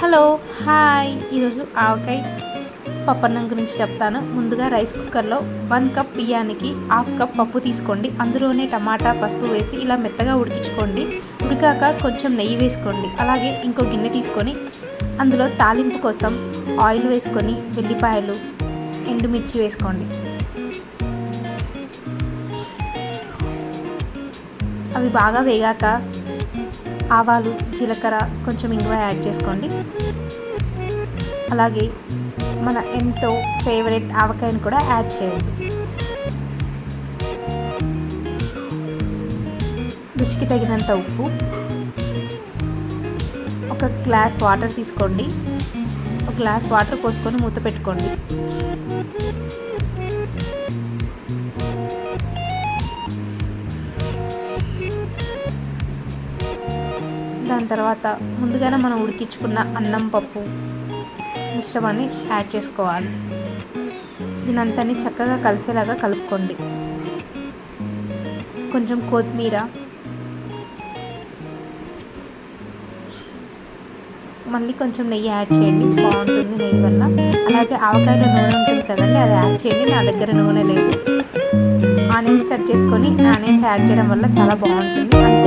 Hello hi. ఈరోజు ఆవకాయ పప్పన్నం గురించి చెప్తాను. ముందుగా రైస్ కుక్కర్లో వన్ కప్ బియ్యానికి హాఫ్ కప్ పప్పు తీసుకోండి. అందులోనే టమాటా పసుపు వేసి ఇలా మెత్తగా ఉడికించుకోండి. ఉడికాక కొంచెం నెయ్యి వేసుకోండి. అలాగే ఇంకో గిన్నె తీసుకొని అందులో తాలింపు కోసం ఆయిల్ వేసుకొని వెల్లిపాయలు ఎండుమిర్చి వేసుకోండి. అవి బాగా వేగాక ఆవాలు జీలకర్ర కొంచెం ఇంగువ యాడ్ చేసుకోండి. అలాగే మన ఎంతో ఫేవరెట్ ఆవకాయను కూడా యాడ్ చేయండి. రుచికి తగినంత ఉప్పు ఒక గ్లాస్ వాటర్ తీసుకోండి. ఒక గ్లాస్ వాటర్ పోసుకొని మూత పెట్టుకోండి. దాని తర్వాత ముందుగానే మనం ఉడికించుకున్న అన్నం పప్పు మిశ్రమాన్ని యాడ్ చేసుకోవాలి. దీనంతని చక్కగా కలిసేలాగా కలుపుకోండి. కొంచెం కొత్తిమీర మళ్ళీ కొంచెం నెయ్యి యాడ్ చేయండి. బాగుంటుంది నెయ్యి వల్ల. అలాగే ఆవకాయలో నూనె ఉంటుంది కదండి అది యాడ్ చేయండి. నా దగ్గర నూనె లేదు. ఆనియన్స్ కట్ చేసుకొని ఆనియన్స్ యాడ్ చేయడం వల్ల చాలా బాగుంటుంది. అంతే.